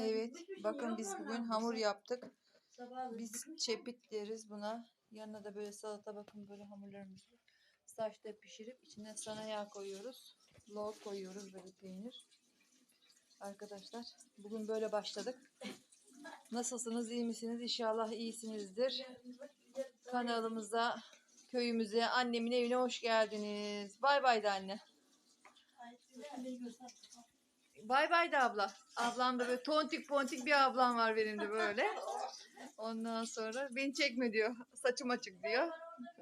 Evet, bakın biz bugün hamur yaptık. Biz çepit deriz buna. Yanına da böyle salata bakın böyle hamurlarımızı saçta pişirip içine sana yağ koyuyoruz. Lor koyuyoruz böyle peynir. Arkadaşlar bugün böyle başladık. Nasılsınız iyi misiniz? İnşallah iyisinizdir. Kanalımıza, köyümüze, annemin evine hoş geldiniz. Bay bay da anne. Bay bay da abla. Ablam da böyle tontik pontik bir ablam var benim de böyle. Ondan sonra beni çekme diyor. Saçım açık diyor.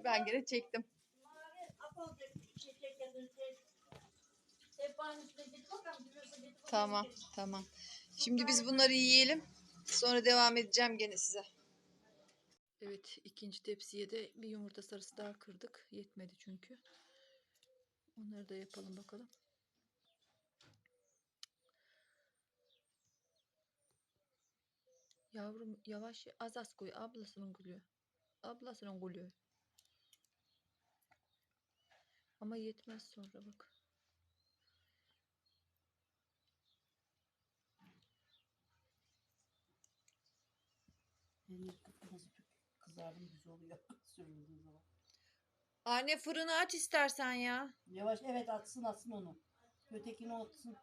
Ben gene çektim. Tamam, tamam. Şimdi biz bunları yiyelim. Sonra devam edeceğim gene size. Evet, ikinci tepsiye de bir yumurta sarısı daha kırdık. Yetmedi çünkü. Onları da yapalım bakalım. Yavrum yavaş az az koy. Ablasının gülüyor. Ablasının gülüyor. Ama yetmez sonra bak. Peynir kızardım güzel oluyor sürüldüğü zaman. Anne fırını aç istersen ya. Yavaş evet atsın atsın onu. Ötekini atsın.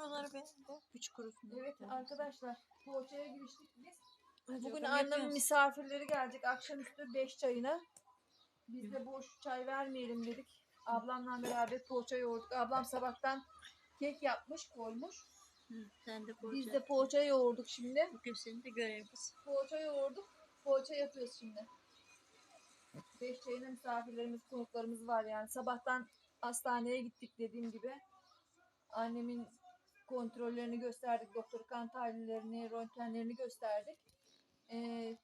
Oraları beğendi. Üç kurusun. Evet arkadaşlar poğaçaya giriştik biz. Bugün Bugün annemin misafirleri gelecek akşamüstü 5 çayına. Biz de boş çay vermeyelim dedik. Ablamla beraber poğaça yoğurduk. Ablam sabahtan kek yapmış koymuş. Sen de Biz poğaça. de poğaça yoğurduk şimdi. Bugün senin de görevimiz. Poğaça yoğurduk. Poğaça yapıyoruz şimdi. Beş çayına misafirlerimiz, konuklarımız var yani. Sabahtan hastaneye gittik dediğim gibi. Annemin kontrollerini gösterdik. Doktor kan tahlillerini, röntgenlerini gösterdik. Ee,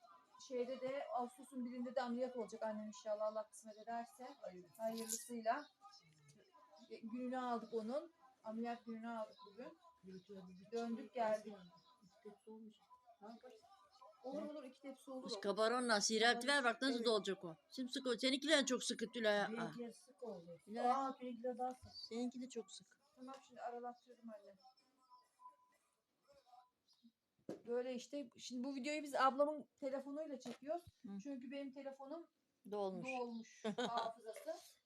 şeyde de Ağustos'un birinde de ameliyat olacak annem inşallah Allah kısmet ederse. Hayırlısıyla. E, Gününü aldık onun. Ameliyat gününü aldık bugün. Döndük geldik. Olur olur iki tepsi olur. o. Kabaronla sirati ver bak nasıl Evet. dolacak o. Sımsıkı o. Seninkiler çok sıkı Tülay. Aa, Benimkiler sık oldu. Tülay. Aa benimkiler daha sık. Seninki de çok sık. Tamam şimdi aralattırdım anne. Böyle işte şimdi bu videoyu biz ablamın telefonuyla çekiyoruz. Hı. Çünkü benim telefonum Dolmuş. dolmuş hafızası.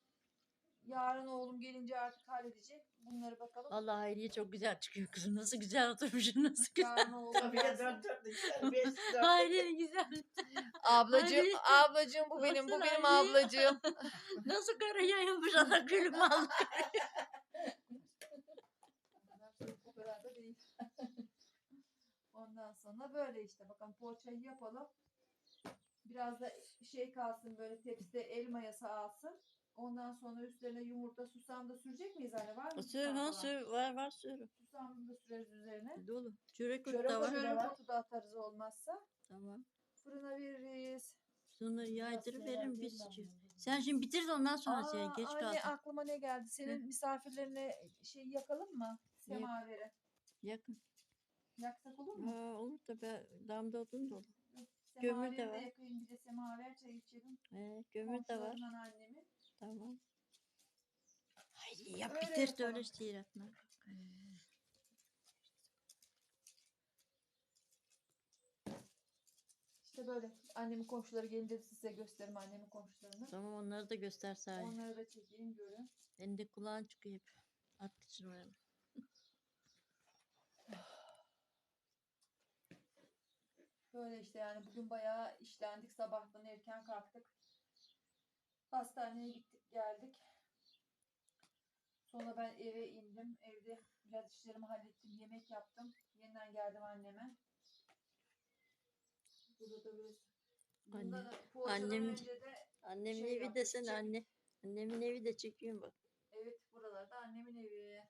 Yarın oğlum gelince artık halledecek. Bunları bakalım. Vallahi Hayriye çok güzel çıkıyor kızım. Nasıl güzel oturmuşsun nasıl güzel. Yarın oğlum Tabii ya gelsin. dört dört dört beş dört. Hayriye güzel. Ablacığım, ablacığım bu benim, bu benim anne. ablacığım. Nasıl karı yayılmış ana gülüm Allah. O kadar da değil. Ondan sonra böyle işte bakın poğaçayı yapalım. Biraz da şey kalsın böyle tepside el mayası alsın. Ondan sonra üstlerine yumurta susam da sürecek miyiz anne? Var mı Sür ha sür var var sür. Susam da süreriz üzerine. Dolu. Çörek otu da var. Çörek otu da atarız olmazsa. Tamam. Fırına veririz. Sonra yaydırıp verin biz. Sen şimdi bitir de ondan sonra sen Aa, geç anne kaldın. aklıma ne geldi? Senin misafirlerine şey yakalım mı? Semaveri. Yakın. Yaksak olur mu? Aa, olur tabii. Damda odun. Semaveri Gömür de de var. yakayım bir de semaver çay içelim. Ee, kömür de var. Komşularımla annemin. Tamam. Haydi yap Öyle bitir de öyle şey yapma. İşte böyle. Annemin komşuları gelince size gösteririm annemin komşularını. Tamam onları da göster sahi. Onları da çekeyim görün. Elinde kulağın çıkıyor hep. At için oraya. Böyle işte yani bugün bayağı işlendik. Sabahtan erken kalktık. Hastaneye gittik geldik. Sonra ben eve indim. Evde biraz işlerimi hallettim. Yemek yaptım. Yeniden geldim anneme. Burada da böyle Anne- annem- önce de Annemin Şey evi yaptık, desene anne. Annemin evi de çekiyorum bak. evet buralarda annemin evi.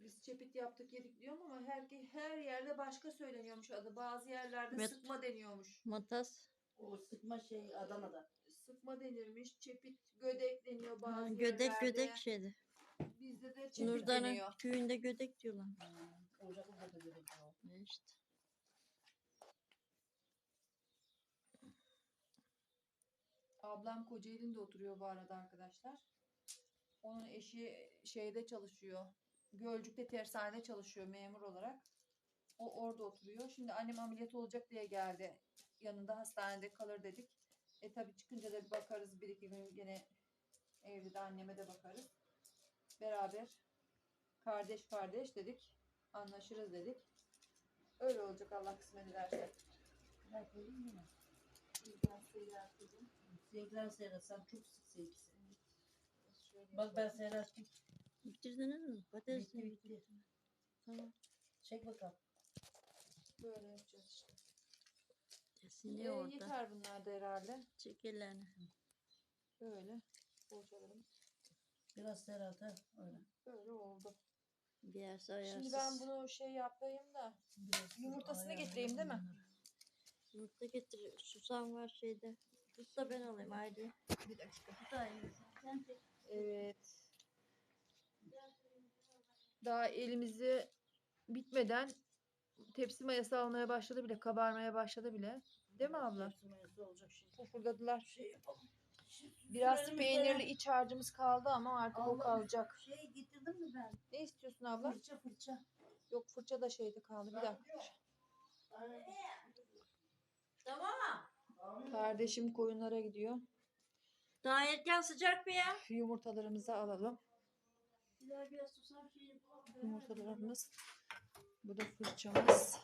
Biz çepit yaptık yedik diyorum ama her, her yerde başka söyleniyormuş adı. Bazı yerlerde Evet. sıkma deniyormuş. Matas. O sıkma şey Adana'da. Sıkma denirmiş. Çepit gödek deniyor bazı Ha, gödek yerlerde. gödek şeydi. Bizde de çepit Nurdan'ın deniyor. köyünde gödek diyorlar. Hmm. Ocaklı'da da göre o. Ne işte. Ablam Kocaeli'nde oturuyor bu arada arkadaşlar. Onun eşi şeyde çalışıyor. Gölcük'te tersanede çalışıyor memur olarak. O orada oturuyor. Şimdi annem ameliyat olacak diye geldi. Yanında hastanede kalır dedik. E tabi çıkınca da bir bakarız bir iki gün gene evde de anneme de bakarız. Beraber kardeş kardeş dedik. Anlaşırız dedik. Öyle olacak Allah kısmet ederse. Sevgiler seyretsen çok sık sevgisi. Şöyle Bak ben yapalım. Bitirdiniz mi? Patates Bitti bitti. Tamam. Çek bakalım. Böyle yapacağız işte. Ee, orada. yeter bunlar da herhalde. Çek ellerini. Böyle poğaçalarımız Biraz seyret ha. Öyle. böyle oldu. Bir yerse ayarsız. Şimdi ben bunu şey yapayım da Biraz Yumurtasını ayarlayalım getireyim değil mi? bunları. Yumurta getir. Susam var şeyde. Da ben alayım haydi. bir dakika. Sen çek. Evet. Daha elimizi bitmeden tepsi mayası almaya başladı bile, kabarmaya başladı bile. Değil mi abla? Tepsi mayası olacak şimdi. Pufurdadılar. Şey yapalım. Biraz sürelim peynirli iç harcımız kaldı ama artık o Allah. kalacak. Şey getirdim mi ben? Ne istiyorsun abla? Fırça fırça. Yok fırça da şeyde kaldı. Bir dakika. Tamam. Kardeşim koyunlara gidiyor. Daha erken sıcak bir ya. Yumurtalarımızı alalım. Yumurtalarımız. Bu da fırçamız.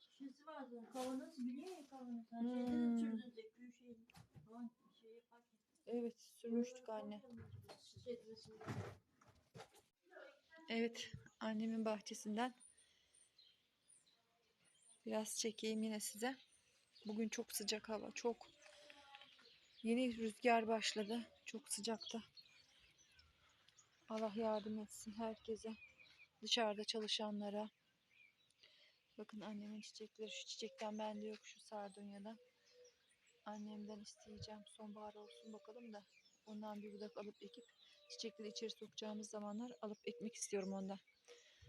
Şişesi vardı. Kavanoz biliyor ya kavanoz. Hmm. Evet sürmüştük anne. Evet annemin bahçesinden biraz çekeyim yine size. Bugün çok sıcak hava çok. Yeni rüzgar başladı. Çok sıcaktı. Allah yardım etsin herkese. Dışarıda çalışanlara. Bakın annemin çiçekleri. Şu çiçekten bende yok şu sardunyada. Annemden isteyeceğim. Sonbahar olsun bakalım da. Ondan bir budak alıp ekip çiçekleri içeri sokacağımız zamanlar alıp ekmek istiyorum ondan.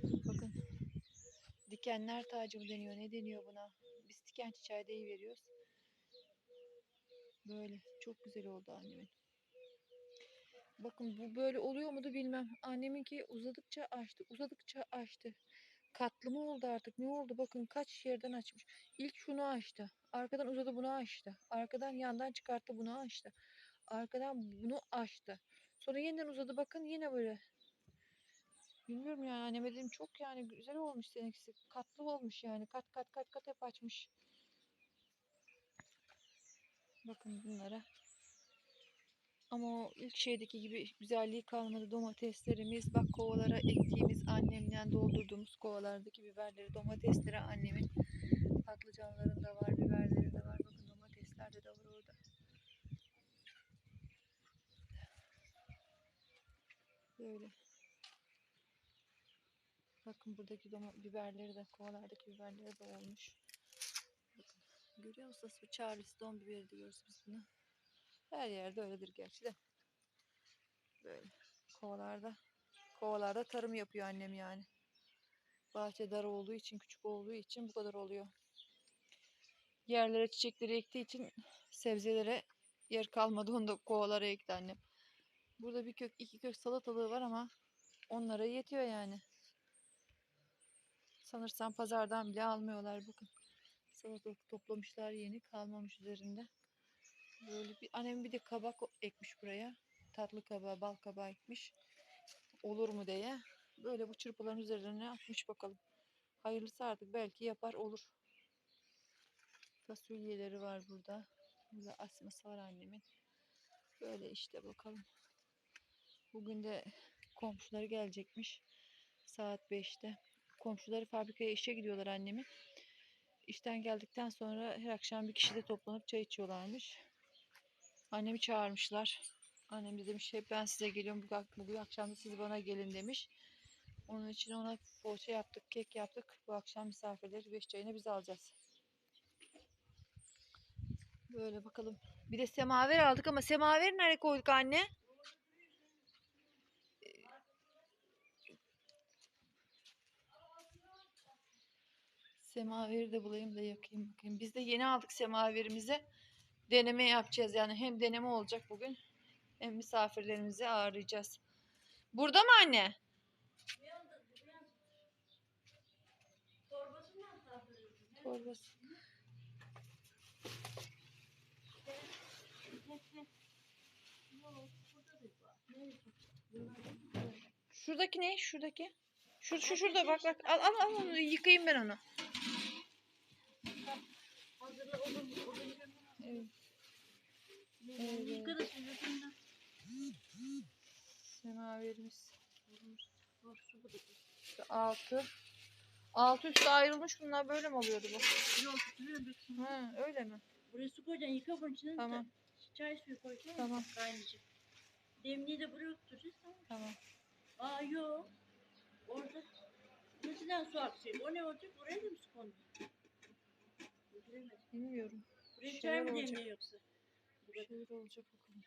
Bakın. Dikenler tacı mı deniyor? Ne deniyor buna? Biz diken çiçeği veriyoruz. Böyle. Çok güzel oldu annemin. Bakın bu böyle oluyor mu da bilmem. Anneminki uzadıkça açtı. Uzadıkça açtı. Katlı mı oldu artık? Ne oldu? Bakın kaç yerden açmış. İlk şunu açtı. Arkadan uzadı bunu açtı. Arkadan yandan çıkarttı bunu açtı. Arkadan bunu açtı. Sonra yeniden uzadı bakın yine böyle. Bilmiyorum yani anneme dedim çok yani güzel olmuş seninkisi. Katlı olmuş yani. Kat kat kat kat hep açmış. Bakın bunlara. Ama o ilk şeydeki gibi güzelliği kalmadı. Domateslerimiz, bak kovalara ektiğimiz annemden doldurduğumuz kovalardaki biberleri, domatesleri annemin patlıcanların da var, biberleri de var. Bakın domatesler de, var orada. Böyle. Bakın buradaki biberleri de, kovalardaki biberleri de olmuş. Bakın. Görüyor musunuz? Bu Charleston biberi diyoruz biz buna. Her yerde öyledir gerçi de. Böyle. Kovalarda. Kovalarda tarım yapıyor annem yani. Bahçe dar olduğu için, küçük olduğu için bu kadar oluyor. Yerlere çiçekleri ektiği için sebzelere yer kalmadı. Onu da kovalara ekti annem. Burada bir kök, iki kök salatalığı var ama onlara yetiyor yani. Sanırsam pazardan bile almıyorlar bakın. Salatalık toplamışlar yeni kalmamış üzerinde. Böyle bir annem bir de kabak ekmiş buraya. Tatlı kabağı, bal kabağı ekmiş. Olur mu diye. Böyle bu çırpıların üzerine atmış bakalım. Hayırlısı artık belki yapar olur. Fasulyeleri var burada. Burada asması var annemin. Böyle işte bakalım. Bugün de komşuları gelecekmiş. Saat 5'te. Komşuları fabrikaya işe gidiyorlar annemin. İşten geldikten sonra her akşam bir kişi de toplanıp çay içiyorlarmış. Annemi çağırmışlar. Annem de demiş hep ben size geliyorum bu, ak- bu akşam da siz bana gelin demiş. Onun için ona Poğaça yaptık, kek yaptık. Bu akşam misafirleri beş çayını biz alacağız. Böyle bakalım. Bir de semaver aldık ama semaveri nereye koyduk anne? Semaveri de bulayım da yakayım bakayım. Biz de yeni aldık semaverimizi. Deneme yapacağız yani. Hem deneme olacak bugün hem misafirlerimizi ağırlayacağız. Burada mı anne? Torbası. Şuradaki ne? Şuradaki. Şu, şu şurada bak bak. Al al al onu yıkayayım ben onu. Hazırla odun, odun Evet. Evet. Yıkarız yüzünden. Semaverimiz. Şu altı. Altı üstü ayrılmış bunlar böyle mi oluyordu bu? Yok. Ha, öyle mi? Buraya su koyacaksın, yıka bunun içine. Tamam. Çay suyu koyacaksın. Tamam. Kaynayacak. Demliği de buraya oturacağız. Tamam. Tamam. Aa yok. Orada. Mesela su aksıyor. O ne olacak? Oraya da mı su kondu? Bilmiyorum. Buraya çay mı demliyor yoksa? Bir şeyler olacak bakalım.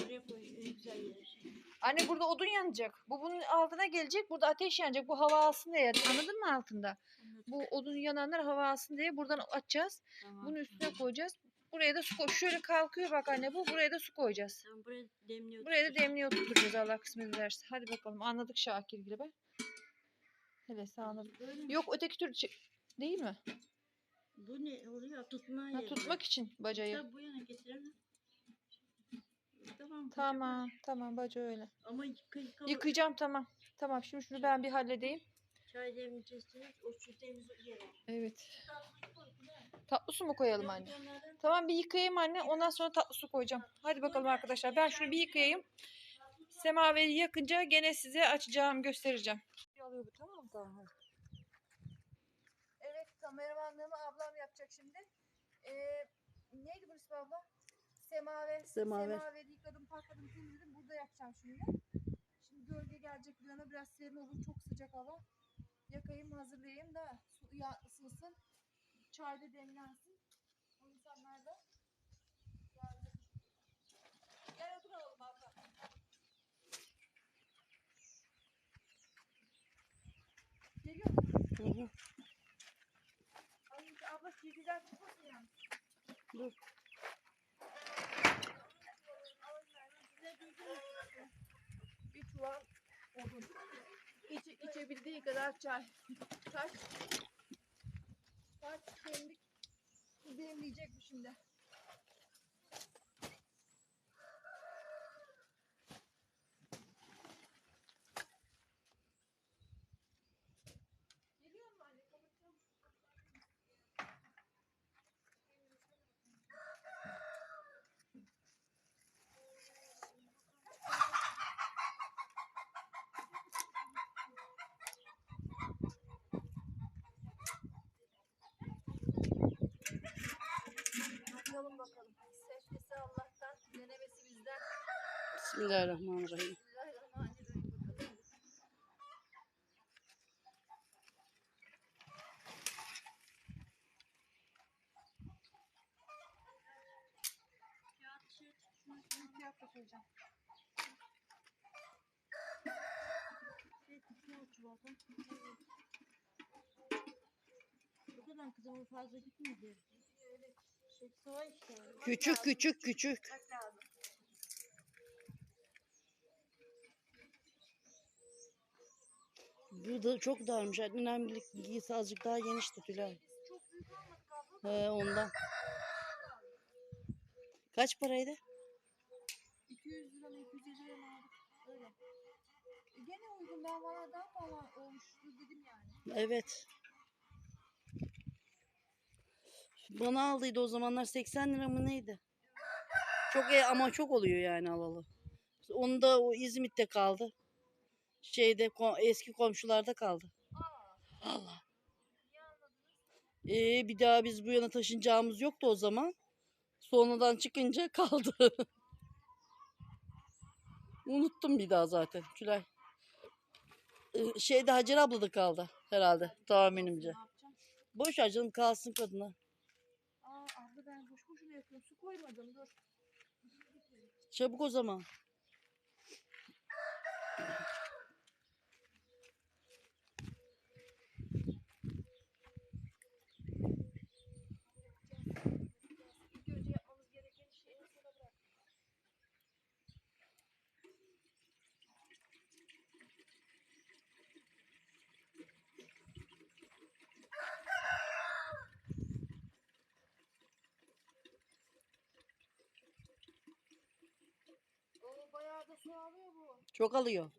Buraya koy. En güzel yere şey. Anne burada odun yanacak. Bu bunun altına gelecek. Burada ateş yanacak. Bu hava alsın diye. Anladın mı altında? Bu odun yananlar hava alsın diye buradan açacağız. Tamam. Bunu üstüne koyacağız. Buraya da su koy. Şöyle kalkıyor bak anne bu. Buraya da su koyacağız. Tamam buraya demliyor. Buraya da demliğe oturtacağız Allah kısmet ederse. Hadi bakalım anladık Şakir gibi. Hele. Böyle mi? Yok öteki tür çe- değil mi? Bu ne oluyor? Tutma Ha, yeri. tutmak için bacayı. Tabii bu yana getirelim. Tamam. Tamam tamam baca öyle. Ama yıka yıka. Yıkayacağım tamam. Tamam şimdi şunu ben bir halledeyim. Çay demleyeceğiz. O su temiz yer. Evet. Tatlı su mu koyalım anne? Tamam bir yıkayayım anne. Ondan sonra tatlı su koyacağım. Hadi bakalım arkadaşlar. Ben şunu bir yıkayayım. Semaveri yakınca gene size açacağım, göstereceğim. Alıyor bu tamam mı? Kameramanlığımı ablam yapacak şimdi. Ee, neydi bu ismi abla? Semaver. Semaver. Semaveri yıkadım, patladım, temizledim. Burada yapacağım şimdi. Şimdi gölge gelecek bir yana biraz serin olur. Çok sıcak hava. Yakayım, hazırlayayım da su ya ısınsın. Çay da demlensin. O insanlar da geldi. Gel oturalım abla. Geliyor musun? Abla güzel yani. Dur. Bir çuval odun. İçe, içebildiği kadar çay. Kaç? Kaç demlik demleyecek bu şimdi. Geliyor mu anne? Kapatacağım. Bakalım bakalım. Seçkisi Allah'tan, denemesi bizden. Bismillahirrahmanirrahim. Bismillahirrahmanirrahim bakalım. İki hafta söyleyeceğim. Bu kadar kızımın fazla gitmedi. Şey, sıva işte. Küçük küçük küçük. Bak lazım. Bu da çok darmış. Adnan birlik giysi azıcık daha genişti Tülay. He ondan. Kaç paraydı? 200 lira mı 250 lira mı aldık? Öyle. E gene uygun ben valla daha pahalı olmuştur dedim yani. Evet. Bana aldıydı o zamanlar 80 lira mı neydi? Çok e, ama çok oluyor yani alalı. Onu da o İzmit'te kaldı. Şeyde eski komşularda kaldı. Aa, Allah. Ee, bir daha biz bu yana taşınacağımız yoktu o zaman. Sonradan çıkınca kaldı. Unuttum bir daha zaten Tülay. e, şeyde Hacer abla da kaldı herhalde tahminimce. Ne yapacağım? Boş ver canım kalsın kadına. Aa abla ben boş boşuna yapıyorum. Su koymadım dur. Çabuk o zaman. İlk önce yapmamız gereken şeyi sana bırak. Oo bayağı da su alıyor bu. Çok alıyor.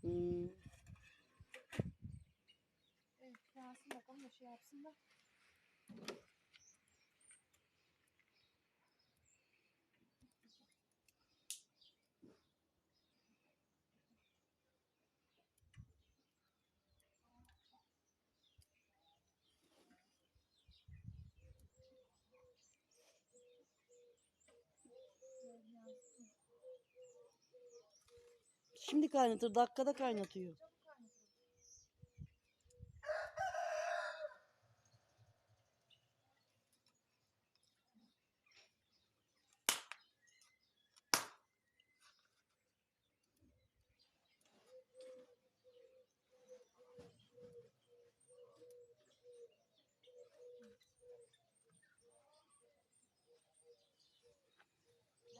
Hmm. Evet bakalım da şey yapsın da. Şimdi kaynatır. Dakikada kaynatıyor.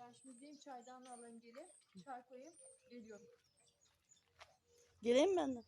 Ben şimdi gideyim çaydanlığı alayım gelin. Çay koyayım. Geliyorum. Geleyim ben de?